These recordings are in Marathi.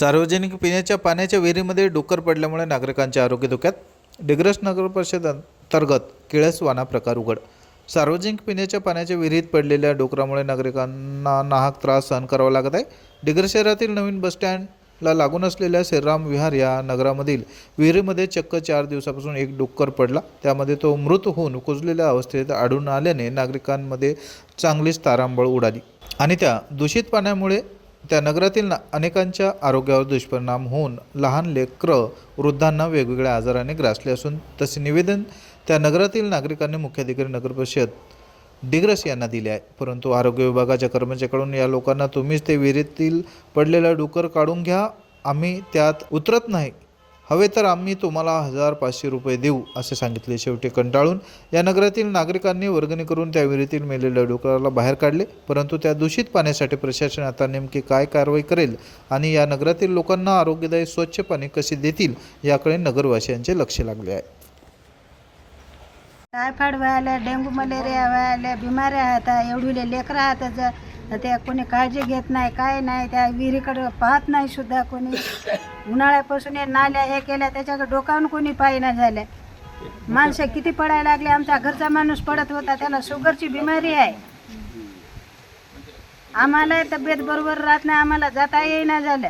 सार्वजनिक पिण्याच्या पाण्याच्या विहिरीमध्ये डुक्कर पडल्यामुळे नागरिकांचे आरोग्य धोक्यात डिग्रस नगर परिषद अंतर्गत किळसवाना प्रकार उघड. सार्वजनिक पिण्याच्या पाण्याच्या विहिरीत पडलेल्या डुकरामुळे नागरिकांना नाहक त्रास सहन करावा लागत आहे. डिग्रस शहरातील नवीन बसस्टँडला लागून असलेल्या श्रीराम विहार या नगरामधील विहिरीमध्ये चक्क चार दिवसापासून एक डुक्कर पडला. त्यामध्ये तो मृत होऊन कुजलेल्या अवस्थेत आढळून आल्याने नागरिकांमध्ये चांगलीच तारांबळ उडाली. आणि त्या दूषित पाण्यामुळे त्या नगरातील ना अनेकांच्या आरोग्यावर दुष्परिणाम होऊन लहान लेकरं वृद्धांना वेगवेगळ्या आजाराने ग्रासले असून तसे निवेदन त्या नगरातील नागरिकांनी मुख्याधिकारी नगर परिषद डिग्रस यांना दिले आहे. परंतु आरोग्य विभागाच्या कर्मचाऱ्याकडून या लोकांना तुम्हीच ते विहिरीतील पडलेला डुकर काढून घ्या. आम्ही त्यात उतरत नाही. हवे तर आम्ही तुम्हाला हजार पाचशे रुपये देऊ असे सांगितले. शेवटी कंटाळून या नगरातील नागरिकांनी वर्गणी करून त्या विहिरीतील मेलेल्या डोकराला बाहेर काढले. परंतु त्या दूषित पाण्यासाठी प्रशासन आता नेमकी काय कारवाई करेल आणि या नगरातील लोकांना आरोग्यदायी स्वच्छ पाणी कसे देतील याकडे नगरवासियांचे लक्ष लागले आहे. टायफॉइड व्हायला डेंग्यू मलेरिया व्हायला बिमाऱ्या राहतात एवढी लेकरं राहतात तर त्या कोणी काळजी घेत नाही काय नाही त्या विहिरीकडं पाहत नाही सुद्धा कोणी. उन्हाळ्यापासून हे नाल्या हे केल्या त्याच्याकडे डोकावून कोणी पाहिना झाल्या. माणसं किती पडायला लागले आमचा घरचा माणूस पडत होता त्याला शुगरची बिमारी आहे. आम्हाला तब्येत बरोबर राहत नाही आम्हाला जाता येईना झालं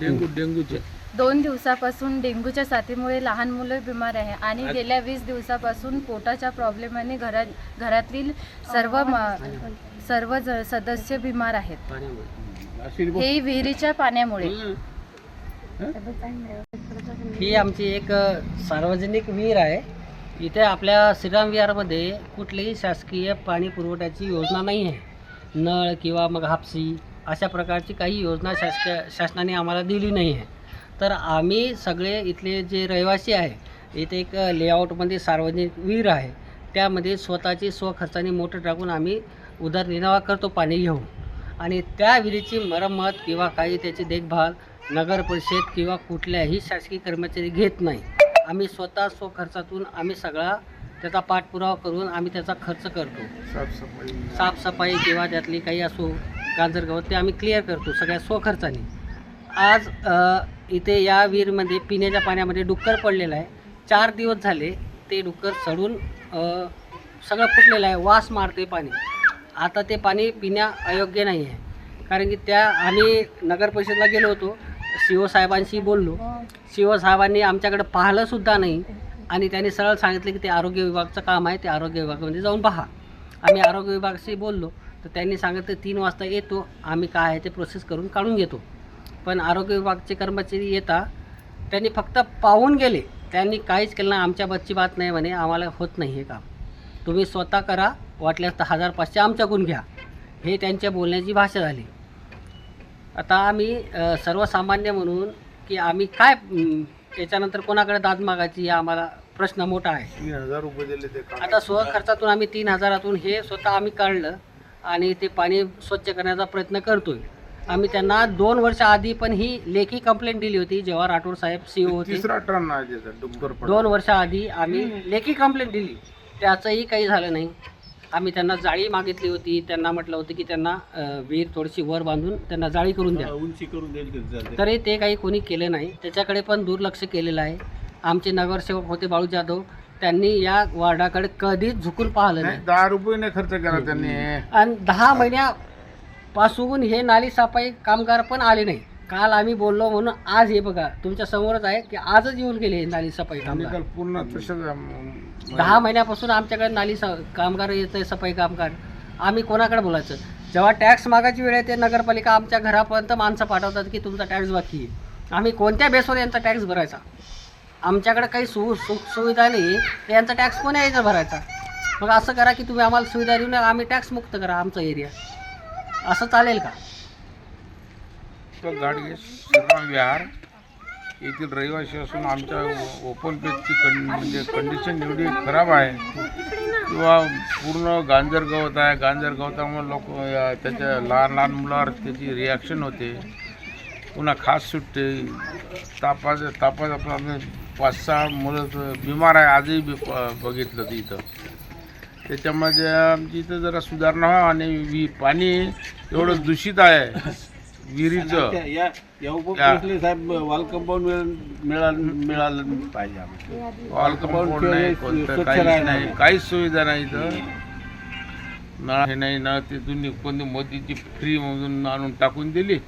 डेंगू डेंगूचे. दोन दिवसापासून डेंग्यूच्या साथीमुळे लहान मुलं बिमार आहे आणि गेल्या वीस दिवसापासून पोटाच्या प्रॉब्लेमाने घरात घरातील सर्व म- सर्व ज- सदस्य बिमार आहेत. हे विहिरीच्या पाण्यामुळे. ही. आमची एक अ, सार्वजनिक विहीर आहे. इथे आपल्या श्रीराम विहारमध्ये कुठलीही शासकीय पाणी पुरवठ्याची योजना नाही आहे. नळ किंवा मग हापसी अशा प्रकारची काही योजना शासकीय शासनाने आम्हाला दिली नाही आहे. तर आम्ही सगळे इथले जे रहिवासी आहे इथे एक लेआउटमध्ये सार्वजनिक विहीर आहे त्यामध्ये स्वतःची स्वखर्चाने मोटर टाकून आम्ही उदरनिर्वाह करतो पाणी घेऊन. आणि त्या विहिरीची मरम्मत किंवा काही त्याची देखभाल नगर परिषद किंवा कुठल्याही शासकीय कर्मचारी घेत नाही. आम्ही स्वतः स्वखर्चातून आम्ही सगळा त्याचा पाठपुरावा करून आम्ही त्याचा खर्च करतो. साफसफाई. किंवा त्यातली काही असो गाजर गवत ते आम्ही क्लिअर करतो सगळ्या स्वखर्चाने. आज इथे या विहीरमध्ये पिण्याच्या पाण्यामध्ये डुक्कर पडलेलं आहे. चार दिवस झाले ते डुक्कर सडून सगळं फुटलेलं आहे. वास मारते पाणी. आता ते पाणी पिण्या अयोग्य नाही आहे. कारण की त्या आम्ही नगर परिषदला गेलो होतो. सी साहेबांशी बोललो. सी साहेबांनी आमच्याकडे पाहिलंसुद्धा नाही. आणि त्यांनी सरळ सांगितलं की ते आरोग्य विभागाचं काम आहे. ते आरोग्य विभागामध्ये जाऊन पहा. आम्ही आरोग्य विभागाशी बोललो. तर त्यांनी सांगितलं तीन वाजता येतो. आम्ही काय आहे ते प्रोसेस करून काढून घेतो. पण आरोग्य विभागाचे कर्मचारी येता त्यांनी फक्त पाहून गेले. त्यांनी काहीच केलं नाही. आमच्या बच्ची बात नाही म्हणे. आम्हाला होत नाही हे काम. तुम्ही स्वतः करा. वाटल्यास तर हजार पाचशे आमच्याकडून घ्या. हे त्यांच्या बोलण्याची भाषा झाली. आता आम्ही सर्वसामान्य म्हणून की आम्ही काय याच्यानंतर कोणाकडे दाद मागायची हा आम्हाला प्रश्न मोठा आहे. तीन हजार रुपये दिले ते आता स्वखर्चातून आम्ही तीन हजारातून हे स्वतः आम्ही काढलं आणि ते पाणी स्वच्छ करण्याचा प्रयत्न करतोय. आम्ही त्यांना दोन वर्ष आधी पण ही लेखी कंप्लेंट दिली होती जेव्हा राठोड साहेब सीओ होते. तिसरा टर्न आहे त्याचा डुक्कर पडला. दोन वर्षाआधी आम्ही लेखी कंप्लेंट दिली. त्याचंही काही झालं नाही. आम्ही त्यांना जाळी मागितली होती त्यांना म्हटलं होतं की त्यांना अ, विहीर थोडीशी वर बांधून त्यांना जाळी करून द्या. उंची करून देईल तरी चालते. तरी ते काही कोणी केलं नाही. त्याच्याकडे पण दुर्लक्ष केलेलं आहे. आमचे नगरसेवक होते बाळू जाधव त्यांनी या वार्डाकडे कधीच झुकून पाहिलं नाही, नाही. दहा रुपये नाही खर्च केला त्यांनी. आणि दहा महिन्यापासून हे नाली सफाई कामगार पण आले नाही. काल आम्ही बोललो म्हणून आज हे बघा तुमच्या समोरच आहे की आजच येऊन गेले हे नाली सफाई कामगार. पूर्ण तसंच दहा महिन्यापासून आमच्याकडे नाली स कामगार येत सफाई कामगार. आम्ही कोणाकडे बोलायचं? जेव्हा टॅक्स मागायची वेळ येते नगरपालिका आमच्या घरापर्यंत माणसं पाठवतात की तुमचा टॅक्स बाकी आहे. आम्ही कोणत्या बेसवर यांचा टॅक्स भरायचा? आमच्याकडे काही सु सुख सुविधा नाही. तर यांचा टॅक्स कोण्या यायचा भरायचा? मग असं करा की तुम्ही आम्हाला सुविधा देऊन आम्ही टॅक्स मुक्त करा आमचा एरिया असं चालेल का? तो गाडगे श्रीराम विहार. येथील रहिवासी असून आमच्या ओपन पेजची कं म्हणजे कंडिशन एवढी खराब आहे. किंवा पूर्ण गांजर गवत आहे. गांजर गवतामुळे लोक त्याच्या लहान लहान मुलावर त्याची रिॲक्शन होते. पुन्हा खास सुटते. तापाचं तापात आपलं पाच सहा मुलं बिमार आहे. आजही बी प- बघितलं तर इथं त्याच्यामध्ये आमची इथं जरा सुधारणा व्हा आणि वि पाणी एवढं दूषित आहे. विहिरीचं. त्या- या या उपप्रश्नी साहेब वॉल कंपाऊंड मिळालं मिळालं पाहिजे आम्हाला. वॉल कंपाऊंड नाही कोणतं काहीच नाही. काहीच सुविधा नाही इथं. नळ हे नाही नळ तिथून कोणती मोदीची फ्री मधून आणून टाकून दिली.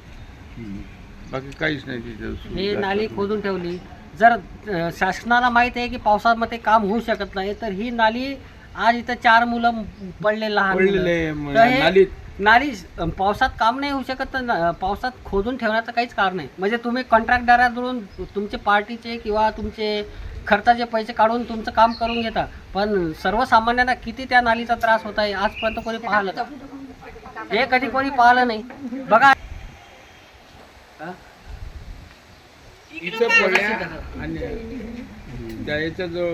बाकी काहीच नाही तिथं ही सुविधा. नाली खोदून ठेवली. जर अ, शासनाला माहीत आहे की पावसामध्ये काम होऊ शकत नाही तर ही नाली आज इथं चार मुलं पडले लहान मुलं. पडलेले म- तर हे नालीत. नाली पावसात काम नाही होऊ शकत तर न- पावसात खोदून ठेवण्याचं काहीच कारण नाही. म्हणजे तुम्ही कॉन्ट्रॅक्टदाराकडून तुमचे पार्टीचे किंवा तुमचे खर्चाचे पैसे काढून तुमचं काम करून घेता. पण सर्वसामान्यांना किती त्या नालीचा त्रास होत आहे आजपर्यंत कोणी पाहिलं का? हे कधी कोणी पाहिलं नाही. बघा. इथं पडल्या आणि त्या याचा जो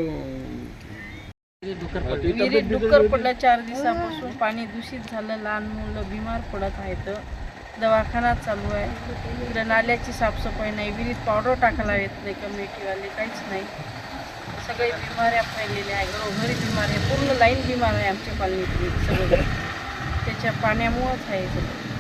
विहिरीत डुक्कर पडला चार दिवसापासून पाणी दूषित झालं लहान मुलं बिमार पडत आहेत. दवाखाना चालू आहे. इकडे नाल्याची साफसफाई नाही विहिरीत पावडर टाकायला येत नाही कमिटीवाले काहीच नाही. सगळे बिमाऱ्या फैलेल्या आहे घरी बिमार आहे पूर्ण लाईन बिमार आहे आमच्या कॉलनीतली सगळं. त्याच्या पाण्यामुळंच आहे सगळं.